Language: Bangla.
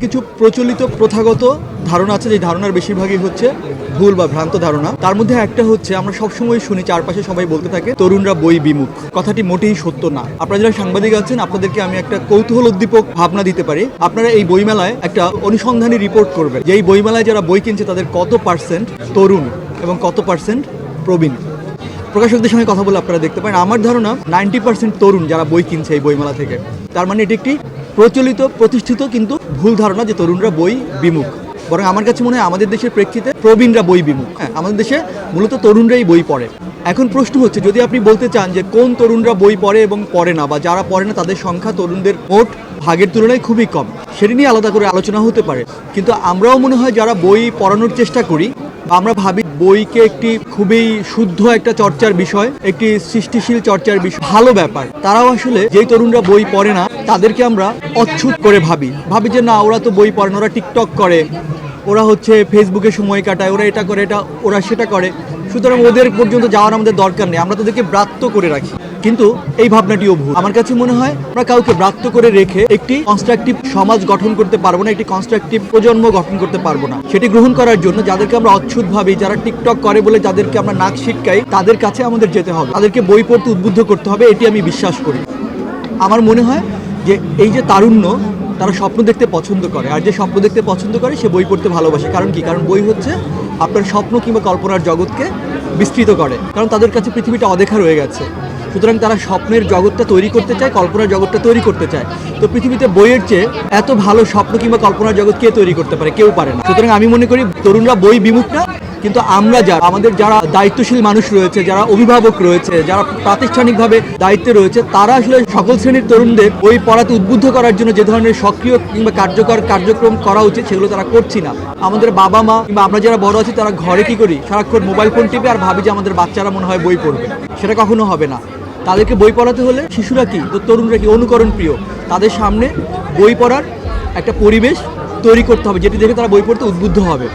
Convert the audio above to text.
কিছু প্রচলিত প্রথাগত ধারণা আছে যে ধারণার বেশিরভাগই হচ্ছে ভুল বা ভ্রান্ত ধারণা। তার মধ্যে একটা হচ্ছে, আমরা সবসময় শুনি, চারপাশে সবাই বলতে থাকে, তরুণরা বই বিমুখ। কথাটি মোটেই সত্য না। আপনারা যারা সাংবাদিক আছেন, আপনাদেরকে আমি একটা কৌতূহল উদ্দীপক ভাবনা দিতে পারি। আপনারা এই বইমেলায় একটা অনুসন্ধানী রিপোর্ট করবেন। যে এই বইমেলায় যারা বই কিনছে, তাদের কত পার্সেন্ট তরুণ এবং কত পার্সেন্ট প্রবীণ? প্রকাশকদের সঙ্গে কথা বলে আপনারা দেখতে পারেন। আমার ধারণা নাইনটি পার্সেন্ট তরুণ যারা বই কিনছে এই বইমেলা থেকে। তার মানে এটি একটি প্রচলিত, প্রতিষ্ঠিত কিন্তু ভুল ধারণা যে তরুণরা বই বিমুখ। বরং আমার কাছে মনে হয় আমাদের দেশের প্রেক্ষিতে প্রবীণরা বই বিমুখ। হ্যাঁ আমাদের দেশে মূলত তরুণরাই বই পড়ে। এখন প্রশ্ন হচ্ছে, যদি আপনি বলতে চান যে কোন তরুণরা বই পড়ে এবং পড়ে না বা যারা পড়ে না, তাদের সংখ্যা তরুণদের মোট ভাগের তুলনায় খুবই কম। সেটি নিয়ে আলাদা করে আলোচনা হতে পারে। কিন্তু আমরাও মনে হয় যারা বই পড়ানোর চেষ্টা করি আমরা ভাবি বইকে একটি খুবই শুদ্ধ একটা চর্চার বিষয়, একটি সৃষ্টিশীল চর্চার বিষয়, ভালো ব্যাপার। তারাও আসলে যেই তরুণরা বই পড়ে না তাদেরকে আমরা অচ্ছুত করে ভাবি। ভাবি যে, না, ওরা তো বই পড়ে না, ওরা টিকটক করে। ওরা হচ্ছে ফেসবুকে সময় কাটায়, ওরা এটা করে, এটা, ওরা সেটা করে। সুতরাং ওদের পর্যন্ত যাওয়ার আমাদের দরকার নেই। আমরা তাদেরকে ব্রাত্য করে রাখি। কিন্তু এই ভাবনাটিও ভুল। আমার কাছে মনে হয়, আমরা কাউকে ব্রাত্য করে রেখে একটি কনস্ট্রাকটিভ সমাজ গঠন করতে পারব না, একটি কনস্ট্রাকটিভ প্রজন্ম গঠন করতে পারব না। সেটি গ্রহণ করার জন্য যাদেরকে আমরা অচ্ছুত ভাবি, যারা টিকটক করে বলে যাদেরকে আমরা নাক শিটকাই তাদের কাছে আমাদের যেতে হবে। তাদেরকে বই পড়তে উদ্বুদ্ধ করতে হবে, এটি আমি বিশ্বাস করি। আমার মনে হয় যে এই যে তারুণ্য তারা স্বপ্ন দেখতে পছন্দ করে, আর যে স্বপ্ন দেখতে পছন্দ করে সে বই পড়তে ভালোবাসে। কারণ কি? কারণ বই হচ্ছে আপনার স্বপ্ন কিংবা কল্পনার জগৎকে বিস্তৃত করে। কারণ তাদের কাছে পৃথিবীটা অদেখা রয়ে গেছে। সুতরাং তারা স্বপ্নের জগৎটা তৈরি করতে চায়, কল্পনার জগৎটা তৈরি করতে চায়। তো পৃথিবীতে বইয়ের চেয়ে এত ভালো স্বপ্ন কিংবা কল্পনার জগৎ কে তৈরি করতে পারে? কেউ পারে না। সুতরাং আমি মনে করি, তরুণরা বই বিমুখ না কিন্তু আমরা যারা, আমাদের যারা দায়িত্বশীল মানুষ রয়েছে, যারা অভিভাবক রয়েছে, যারা প্রাতিষ্ঠানিকভাবে দায়িত্বে রয়েছে, তারা আসলে সকল শ্রেণির তরুণদের বই পড়াতে উদ্বুদ্ধ করার জন্য যে ধরনের সক্রিয় কিংবা কার্যকর কার্যক্রম করা উচিত, সেগুলো তারা করছি না। আমাদের বাবা মা কিংবা আমরা যারা বড় আছি, তারা ঘরে কি করি? সারাক্ষণ মোবাইল ফোন টিপে আর ভাবি যে আমাদের বাচ্চারা মনে হয় বই পড়বে। সেটা কখনো হবে না। তাদেরকে বই পড়াতে হলে শিশুরা কি? তো তরুণরা কি? অনুকরণ প্রিয়। তাদের সামনে বই পড়ার একটা পরিবেশ তৈরি করতে হবে, যেটি দেখে তারা বই পড়তে উদ্বুদ্ধ হবে।